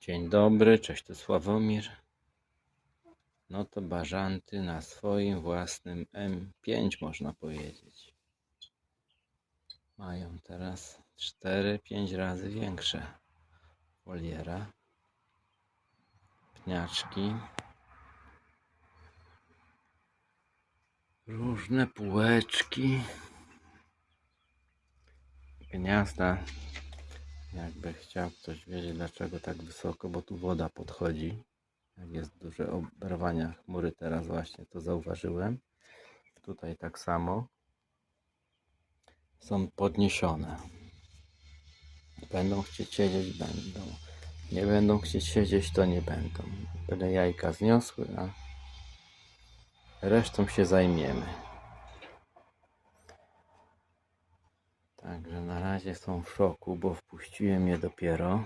Dzień dobry, cześć tu Sławomir. No to bażanty na swoim własnym M5 można powiedzieć. Mają teraz 4-5 razy większe foliera. Pniaczki. Różne półeczki. Gniazda jakby chciał ktoś wiedzieć dlaczego tak wysoko, bo tu woda podchodzi. Jak jest duże oberwania chmury teraz właśnie to zauważyłem. Tutaj tak samo są podniesione. Będą chcieć siedzieć, będą. Nie będą chcieć siedzieć, to nie będą. Byle jajka zniosły, a resztą się zajmiemy. Także na razie są w szoku, bo wpuściłem je dopiero.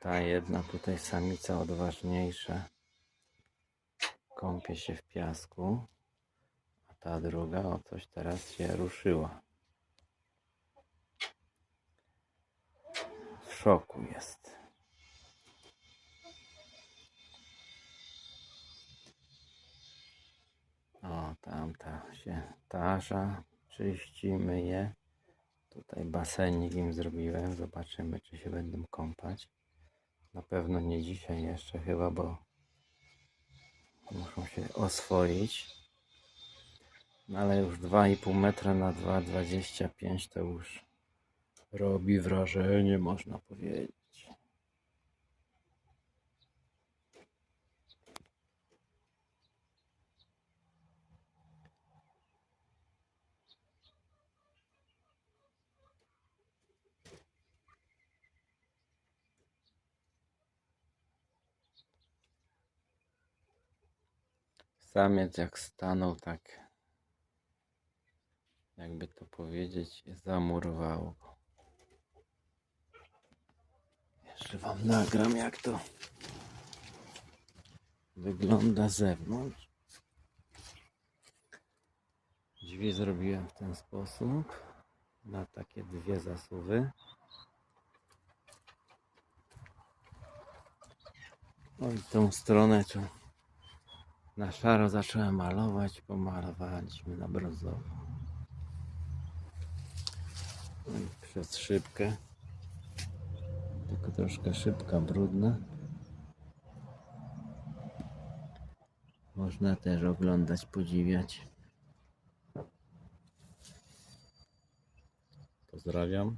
Ta jedna tutaj samica odważniejsza kąpie się w piasku, a ta druga o coś teraz się ruszyła. W szoku jest. O, tamta się tarza, czyści, myje. Tutaj basenik im zrobiłem. Zobaczymy, czy się będą kąpać. Na pewno nie dzisiaj jeszcze chyba, bo muszą się oswoić. No ale już 2,5 metra na 2,25 to już robi wrażenie, można powiedzieć. Samiec jak stanął tak, jakby to powiedzieć, zamurowało go. Jeszcze wam nagram jak to wygląda z zewnątrz. Drzwi zrobiłem w ten sposób na takie dwie zasuwy. No i tą stronę tu na szaro zacząłem malować, pomalowaliśmy na brązowo. No Przez szybkę. Tylko troszkę szybka brudna. Można też oglądać, podziwiać. Pozdrawiam.